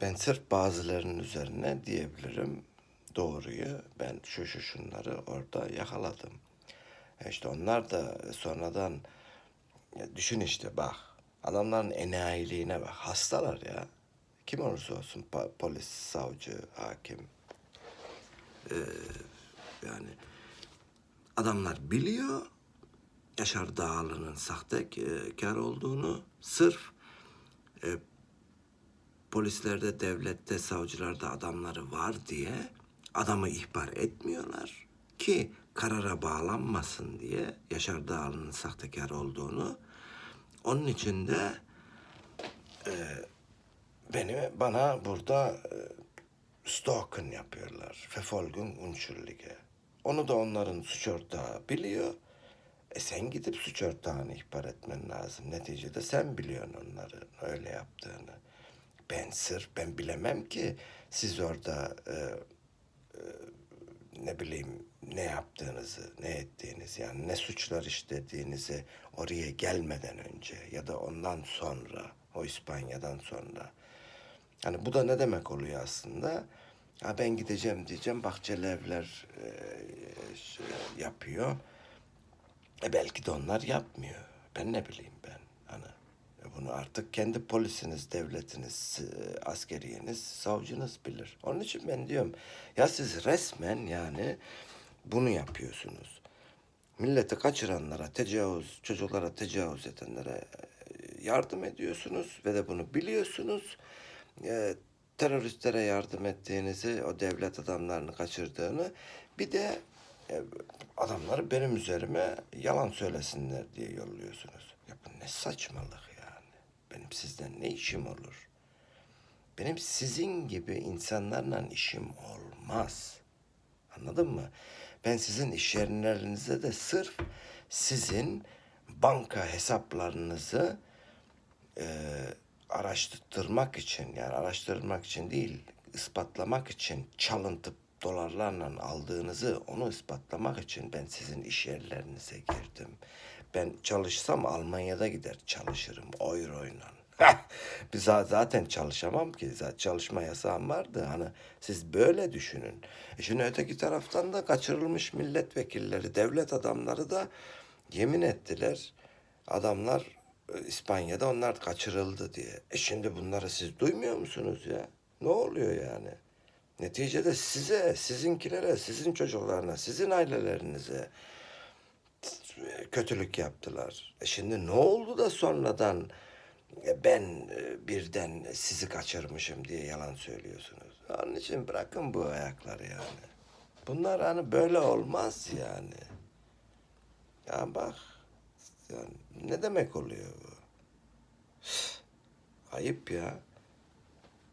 Ben sırf bazılarının üzerine diyebilirim doğruyu. Ben şu şu şunları orada yakaladım. E İşte onlar da sonradan düşün işte bak adamların enayiliğine bak hastalar ya. Kim olursa olsun polis, savcı, hakim. Ee, yani adamlar biliyor Yaşar Dağlı'nın sahtekar olduğunu sırf e, polislerde, devlette, savcılarda adamları var diye adamı ihbar etmiyorlar ki karara bağlanmasın diye Yaşar Dağlı'nın sahtekar olduğunu. Onun için de e, beni bana burada e, stalking yapıyorlar. Verfolgung Unschuldige. Onu da onların suç ortağı biliyor. E sen gidip suç ortağını ihbar etmen lazım. Neticede sen biliyorsun onların öyle yaptığını. Ben sırf ben bilemem ki siz orada e, e, ne bileyim ne yaptığınızı, ne ettiğinizi yani ne suçlar işlediğinizi oraya gelmeden önce ya da ondan sonra o İspanya'dan sonra. Yani bu da ne demek oluyor aslında? Ha ben gideceğim diyeceğim bahçeli evler e, şey yapıyor. E belki de onlar yapmıyor. Ben ne bileyim ben. Bunu artık kendi polisiniz, devletiniz, e, askeriyeniz, savcınız bilir. Onun için ben diyorum ya siz resmen yani bunu yapıyorsunuz. Milleti kaçıranlara tecavüz, çocuklara tecavüz edenlere e, yardım ediyorsunuz ve de bunu biliyorsunuz. E, teröristlere yardım ettiğinizi, o devlet adamlarını kaçırdığını bir de e, adamları benim üzerime yalan söylesinler diye yolluyorsunuz. Ya bu ne saçmalık. Benim sizden ne işim olur? Benim sizin gibi insanlarla işim olmaz. Anladın mı? Ben sizin iş yerlerinizde de sırf sizin banka hesaplarınızı e, araştırmak için yani araştırmak için değil ispatlamak için çalıntı dolarlarla aldığınızı onu ispatlamak için ben sizin iş yerlerinize girdim. Ben çalışsam Almanya'da gider çalışırım euroyla. Biz zaten çalışamam ki. Zaten çalışma yasağım vardı. Hani siz böyle düşünün. E şimdi öteki taraftan da kaçırılmış milletvekilleri, devlet adamları da yemin ettiler. Adamlar e, İspanya'da onlar kaçırıldı diye. E şimdi bunları siz duymuyor musunuz ya? Ne oluyor yani? Neticede size, sizinkilere, sizin çocuklarına, sizin ailelerinize kötülük yaptılar. E şimdi ne oldu da sonradan e, ben e, birden sizi kaçırmışım diye yalan söylüyorsunuz. Onun için bırakın bu ayakları yani. Bunlar hani böyle olmaz yani. Ya bak, yani ne demek oluyor bu? Ayıp ya.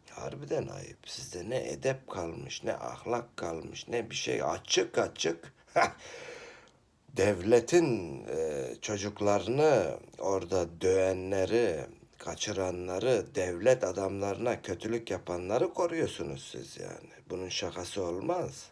Harbiden ayıp. Sizde ne edep kalmış, ne ahlak kalmış, ne bir şey açık açık. Devletin e, çocuklarını orada dövenleri, kaçıranları, devlet adamlarına kötülük yapanları koruyorsunuz siz yani. Bunun şakası olmaz.